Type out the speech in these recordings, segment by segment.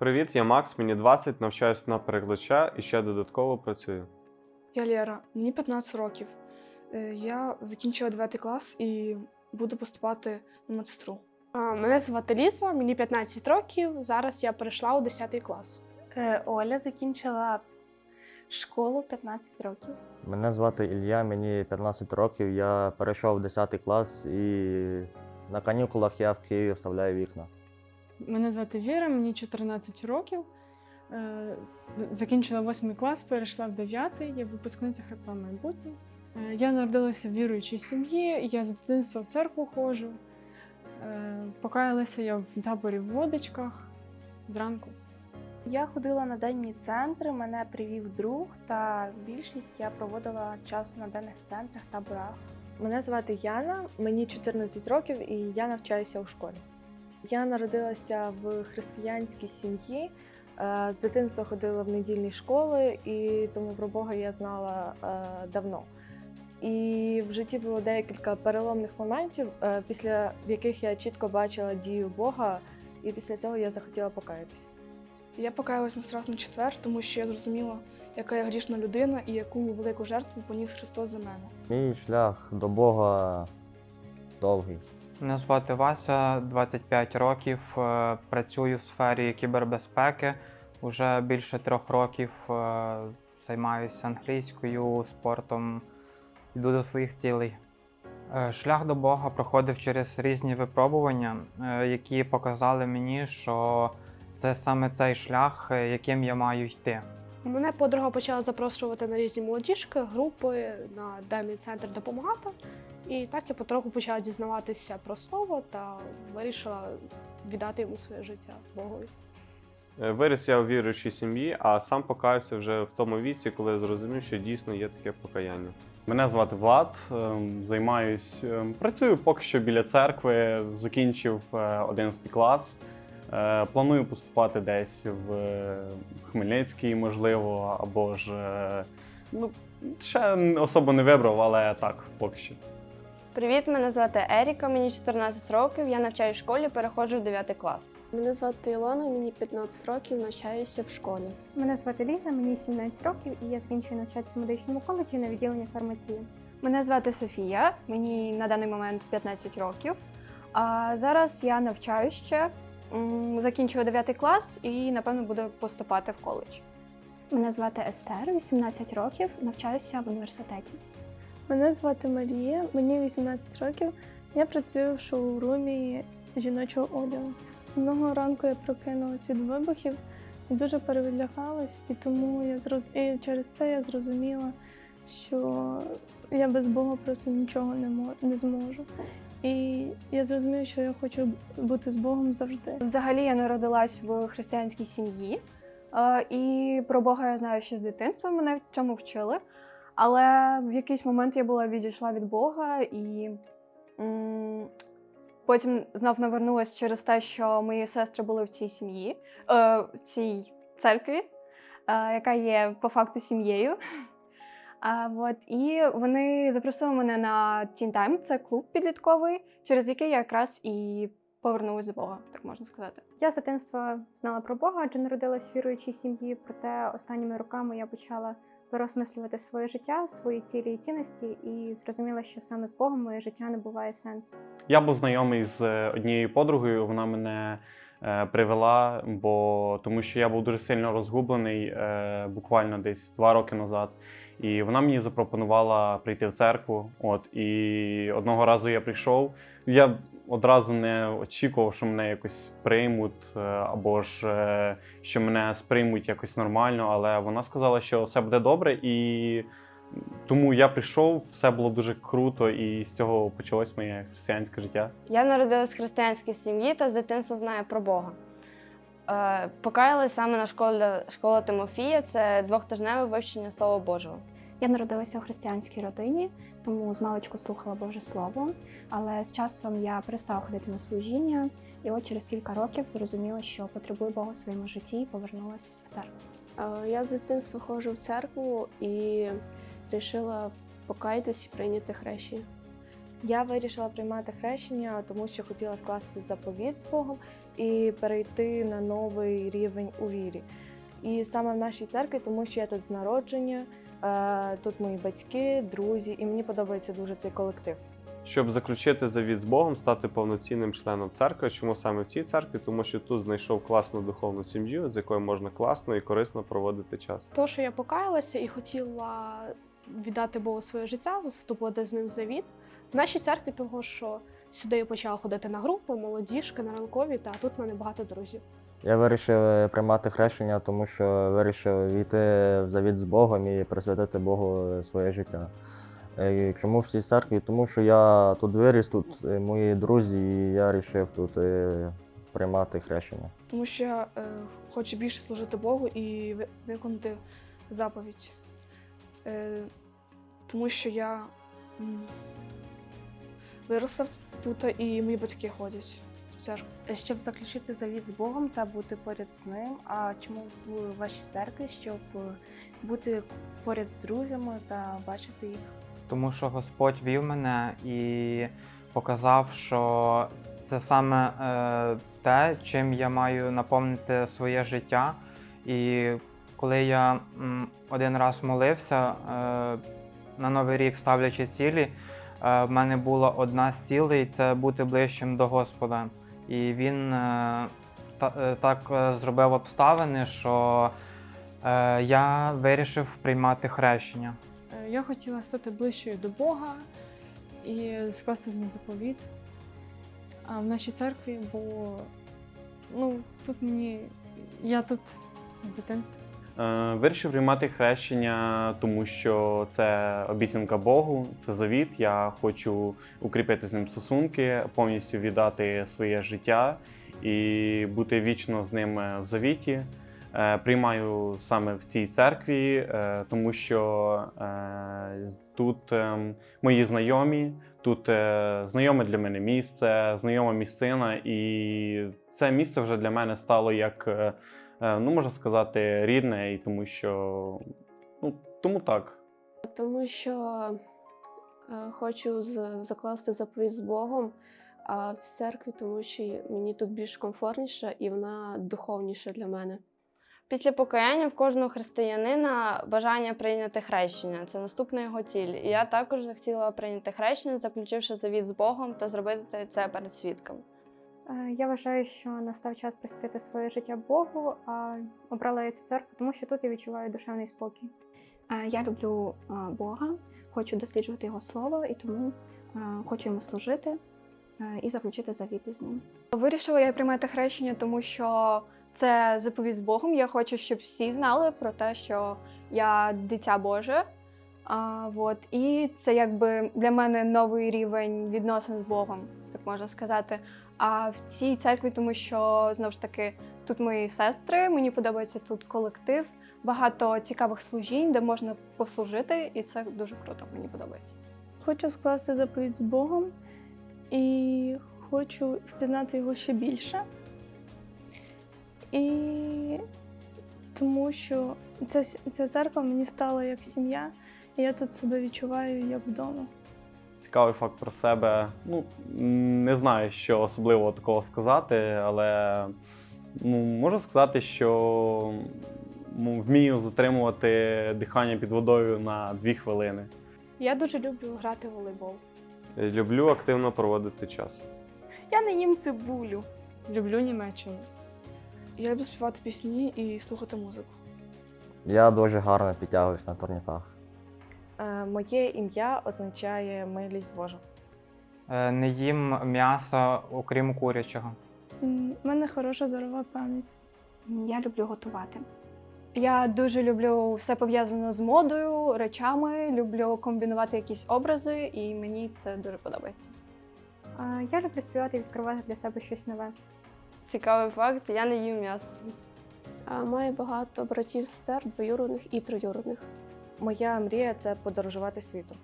Привіт, я Макс, мені 20, навчаюсь на перекладача і ще додатково працюю. Я Лєра, мені 15 років. Е, Я закінчила 9 клас і буду поступати на медсестру. Мене звати Ліза, мені 15 років. Зараз я перейшла у 10 клас. Е, Оля закінчила школу 15 років. Мене звати Ілля, мені 15 років. Я перейшов в 10 клас і на канікулах я в Києві вставляю вікна. Мене звати Віра, мені 14 років. Е, Закінчила 8 клас, перейшла в 9, я випускниця ХП майбутнє. Е, Я народилася в віруючій сім'ї, я з дитинства в церкву ходжу. Е, Покаялася я в таборі в водичках зранку. Я ходила на денні центри, мене привів друг, та більшість я проводила часу на денних центрах таборах. Мене звати Яна, мені 14 років і я навчаюся у школі. Я народилася в християнській сім'ї. е, З дитинства ходила в недільні школи, і тому про Бога я знала е, давно. І в житті було декілька переломних моментів, е, після яких я чітко бачила дію Бога, і після цього я захотіла покаятися. Я покаялась на страсний четвер, тому що я зрозуміла, яка я грішна людина і яку велику жертву поніс Христос за мене. Мій шлях до Бога довгий. Мене звати Вася, 25 років. е, Працюю в сфері кібербезпеки. Уже більше трьох років е, займаюся англійською, спортом, йду до своїх цілей. Е, Шлях до Бога проходив через різні випробування, які показали мені, що це саме цей шлях, яким я маю йти. Мене подруга почала запрошувати на різні молодіжки, групи, на денний центр допомагати. І так я потроху почала дізнаватися про слово та вирішила віддати йому своє життя Богові. Е, Виріс я у віруючій сім'ї, а сам покаявся вже в тому віці, коли я зрозумів, що дійсно є таке покаяння. Мене звати Влад, ем, займаюсь, ем, працюю поки що біля церкви, закінчив е, 11 клас. Е, Планую поступати десь в е, Хмельницький, можливо, або ж е, ну, ще особо не вибрав, але так, поки що. Привіт, мене звати Еріка, мені 14 років. Я навчаю в школі, переходжу в 9 клас. Мене звати Ілона, мені 15 років, навчаюся в школі. Мене звати Ліза, мені 17 років, і я закінчую навчатися в медичному коледжі на відділенні фармації. Мене звати Софія, мені на даний момент 15 років. А зараз я навчаю ще, закінчую 9 клас і напевно буду поступати в коледж. Мене звати Естер, 18 років, навчаюся в університеті. Мене звати Марія, мені 18 років. Я працюю в шоурумі жіночого одягу. Одного ранку я прокинулася від вибухів і дуже перелякалась, і тому я зроз... і через це я зрозуміла, що я без Бога просто нічого не мо... не зможу. І я зрозуміла, що я хочу бути з Богом завжди. Взагалі я народилась в християнській сім'ї, е, і про Бога я знаю ще з дитинства, мене в цьому вчили. Але в якийсь момент я була відійшла від Бога і потім знов навернулася через те, що мої сестри були в цій сім'ї, е, в цій церкві, е, яка є по факту сім'єю. А, от, і вони запросили мене на Teen Time, це клуб підлітковий, через який я якраз і повернулася до Бога, так можна сказати. Я з дитинства знала про Бога, адже народилась в віруючій сім'ї, проте останніми роками я почала переосмислювати своє життя, свої цілі і цінності, і зрозуміла, що саме з Богом моє життя не буває сенсу. Я був знайомий з е, однією подругою, вона мене е, привела, бо тому що я був дуже сильно розгублений е, буквально десь два роки назад. І вона мені запропонувала прийти в церкву. От і одного разу я прийшов. Я одразу не очікував, що мене якось приймуть, е, або ж е, що мене сприймуть якось нормально. Але вона сказала, що все буде добре, і тому я прийшов, все було дуже круто, і з цього почалось моє християнське життя. Я народилась в християнській сім'ї та з дитинства знаю про Бога. Е, Покаялась саме на школі школа Тимофія, це двохтижневе вивчення Слова Божого. Я народилася у християнській родині, тому з маличку слухала Боже Слово. Але з часом я перестала ходити на служіння, і от через кілька років зрозуміла, що потребую Бога у своєму житті і повернулася в церкву. Е, Я з дитинства ходжу в церкву і вирішила покаятись і прийняти хрещення. Я вирішила приймати хрещення, тому що хотіла скласти заповіт з Богом і перейти на новий рівень у вірі. І саме в нашій церкві, тому що я тут з народження, е, тут мої батьки, друзі, і мені подобається дуже цей колектив. Щоб заключити завіт з Богом, стати повноцінним членом церкви. Чому саме в цій церкві? Тому що тут знайшов класну духовну сім'ю, з якою можна класно і корисно проводити час. То, що я покаялася і хотіла віддати Богу своє життя, вступити з ним завіт. В нашій церкві, того, що сюди я почала ходити на групи, молодіжки, на ранкові, та тут в мене багато друзів. Я вирішив е, приймати хрещення, тому що вирішив війти в завіт з Богом і присвятити Богу своє життя. Е, Чому в цій церкві? Тому що я тут виріс, тут е, мої друзі, і я вирішив тут е, приймати хрещення. Тому що я е, хочу більше служити Богу і виконати заповідь. Е, тому що я виросла тут, і мої батьки ходять в церкву. Щоб заключити завіт з Богом та бути поряд з ним. А чому в вашій церкві? Щоб бути поряд з друзями та бачити їх. Тому що Господь вів мене і показав, що це саме е, те, чим я маю наповнити своє життя. І коли я м, один раз молився е, на Новий рік, ставлячи цілі, в мене була одна з цілей це бути ближчим до Господа. І він е, е, так е, зробив обставини, що е, я вирішив приймати хрещення. Е, Я хотіла стати ближчою до Бога і скласти з ним заповіт. А в нашій церкві, бо ну, тут мені. Я тут з дитинства. Е, Вирішив приймати хрещення, тому що це обіцянка Богу, це завіт. Я хочу укріпити з ним стосунки, повністю віддати своє життя і бути вічно з ним в завіті. Е, Приймаю саме в цій церкві, е, тому що тут мої знайомі, тут знайоме для мене місце, знайома місцина, і це місце вже для мене стало як. Е, ну, можна сказати, рідне, і тому що. Ну, тому так. Тому що е, хочу з- закласти заповідь з Богом, а в церкві, тому що мені тут більш комфортніше і вона духовніша для мене. Після покаяння в кожного християнина бажання прийняти хрещення це наступна його ціль. І я також захотіла прийняти хрещення, заключивши завіт з Богом та зробити це перед свідками. Е, Я вважаю, що настав час присвятити своє життя Богу, а обрала я цю церкву, тому що тут я відчуваю душевний спокій. Я люблю Бога, хочу досліджувати Його слово і тому хочу йому служити е, і заключити завіт із ним. Вирішила я приймати хрещення, тому що це заповідь з Богом. Я хочу, щоб всі знали про те, що я дитя Боже. А, вот. І це якби для мене новий рівень відносин з Богом, так можна сказати. А в цій церкві, тому що знову ж таки тут мої сестри, мені подобається тут колектив, багато цікавих служінь, де можна послужити, і це дуже круто, мені подобається. Хочу скласти заповідь з Богом і хочу впізнати його ще більше. І тому що ця, ця церква мені стала як сім'я, я тут себе відчуваю як вдома. Цікавий факт про себе. Ну, не знаю, що особливо такого сказати, але ну, можу сказати, що м, вмію затримувати дихання під водою на дві хвилини. Я дуже люблю грати в волейбол. Люблю активно проводити час. Я не їм цибулю. Люблю Німеччину. Я люблю співати пісні і слухати музику. Я дуже гарно підтягуюсь на турніках. Е, Моє ім'я означає милість Божа. Е, Не їм м'яса, окрім курячого. У мене хороша зорова пам'ять. Я люблю готувати. Я дуже люблю все пов'язане з модою, речами, люблю комбінувати якісь образи, і мені це дуже подобається. Я люблю співати і відкривати для себе щось нове. Цікавий факт: я не їм м'ясо. Маю багато братів, сестер, двоюродних і троюродних. Моя мрія це подорожувати світом.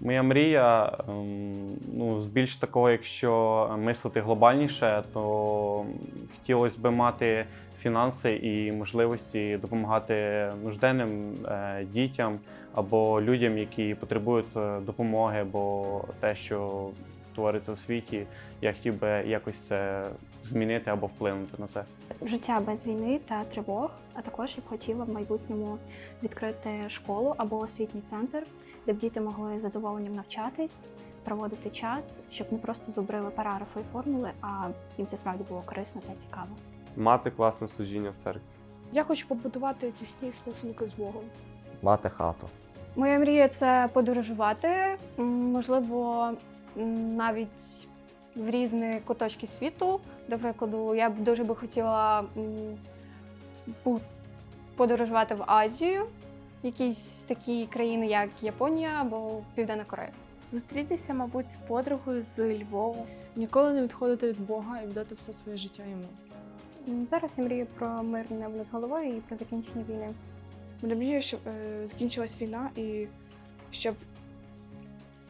Моя мрія, ем, ну, з більш такого, якщо мислити глобальніше, то хотілося б мати фінанси і можливості допомагати нужденним е, дітям або людям, які потребують е, допомоги, або те, що твориться у світі, я хотів би якось це змінити або вплинути на це. Життя без війни та тривог, а також я б хотіла в майбутньому відкрити школу або освітній центр, де б діти могли з задоволенням навчатись, проводити час, щоб не просто зубрили параграфи і формули, а їм це справді було корисно та цікаво. Мати класне служіння в церкві. Я хочу побудувати тісні стосунки з Богом. Мати хату. Моя мрія це подорожувати, можливо, навіть в різні куточки світу. До прикладу, я б дуже би хотіла подорожувати в Азію, якісь такі країни, як Японія або Південна Корея. Зустрітися, мабуть, з подругою з Львову. Ніколи не відходити від Бога і віддати все своє життя йому. Зараз я мрію про мирне небо над головою і про закінчення війни. Мрію, щоб е, закінчилась війна і щоб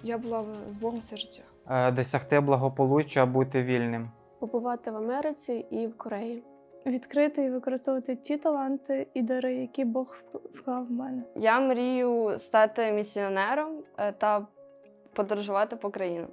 я була з Богом все життя. Е, Досягти благополуччя, бути вільним. Побувати в Америці і в Кореї. Відкрити і використовувати ті таланти і дари, які Бог вклав в мене. Я мрію стати місіонером е, та подорожувати по країнам.